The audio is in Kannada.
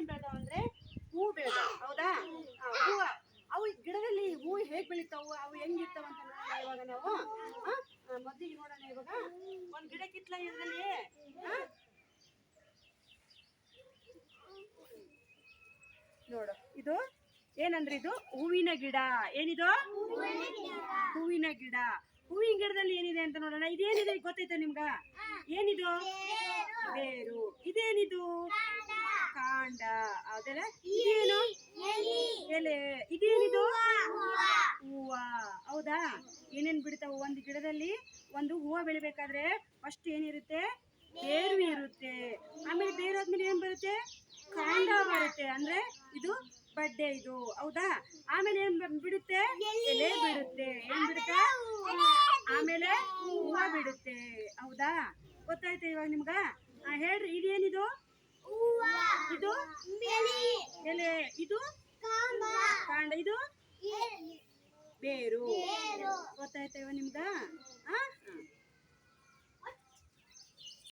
ಏನ್ ಬೆಳೆದಾವ ಅಂದ್ರೆ ಹೂ ಬೇಡ ಹೌದಾ? ಹೂ ಅವು ಗಿಡದಲ್ಲಿ ಹೂ ಹೇಗ್ ಬೆಳಿತಾವು ಅವು ಹೆಂಗಿರ್ತಾವ ಅಂತ ನೋಡೋಣ ಇವಾಗ ನಾವು. ಮೊದ್ಲಿಗೆ ನೋಡೋಣ ಇವಾಗ. ಒಂದ್ ಗಿಡ ಕಿತ್ಲ ಇದ್ರಲ್ಲಿ? ನೋಡು ಇದು ಏನಂದ್ರೆ ಇದು? ಹೂವಿನ ಗಿಡ. ಏನಿದು? ಹೂವಿನ ಗಿಡ. ಹೂವಿನ ಗಿಡದಲ್ಲಿ ಏನಿದೆ ಅಂತ ನೋಡೋಣ. ಇದೇನಿದೆ ಗೊತ್ತೈತ ನಿಮ್ಗ? ಏನಿದು? ಬೇರು. ಇದೇನಿದು? ಅದೆಲ್ಲ? ಇದೇನು? ಎಲೆ. ಇದೇನಿದು? ಹೂವ. ಹೌದಾ? ಏನೇನ್ ಬಿಡ್ತಾವ ಒಂದು ಗಿಡದಲ್ಲಿ? ಒಂದು ಹೂವ ಬೆಳಿಬೇಕಾದ್ರೆ ಫಸ್ಟ್ ಏನಿರುತ್ತೆ? ಬೇರು. ಇರುತ್ತೆ ಆಮೇಲೆ ಬೇರು ಆದ್ಮೇಲೆ ಏನ್ ಬರುತ್ತೆ? ಕಾಂಡ ಬರುತ್ತೆ. ಅಂದ್ರೆ ಇದು ಬಡ್ಡೆ ಇದು. ಹೌದಾ? ಆಮೇಲೆ ಏನ್ ಬಿಡುತ್ತೆ? ಎಲೆ ಬಿಡುತ್ತೆ. ಏನ್ ಬಿಡುತ್ತೆ? ಆಮೇಲೆ ಹೂವ ಬಿಡುತ್ತೆ. ಹೌದಾ? ಗೊತ್ತಾಯ್ತಾ ಇವಾಗ ನಿಮ್ಗ? ಹೇಳ್ರಿ ಇದೇನಿದು? ಇದು ಎಲೆ ಇದು ಕಾಂಡ ಇದು ಬೇರು? ಹ.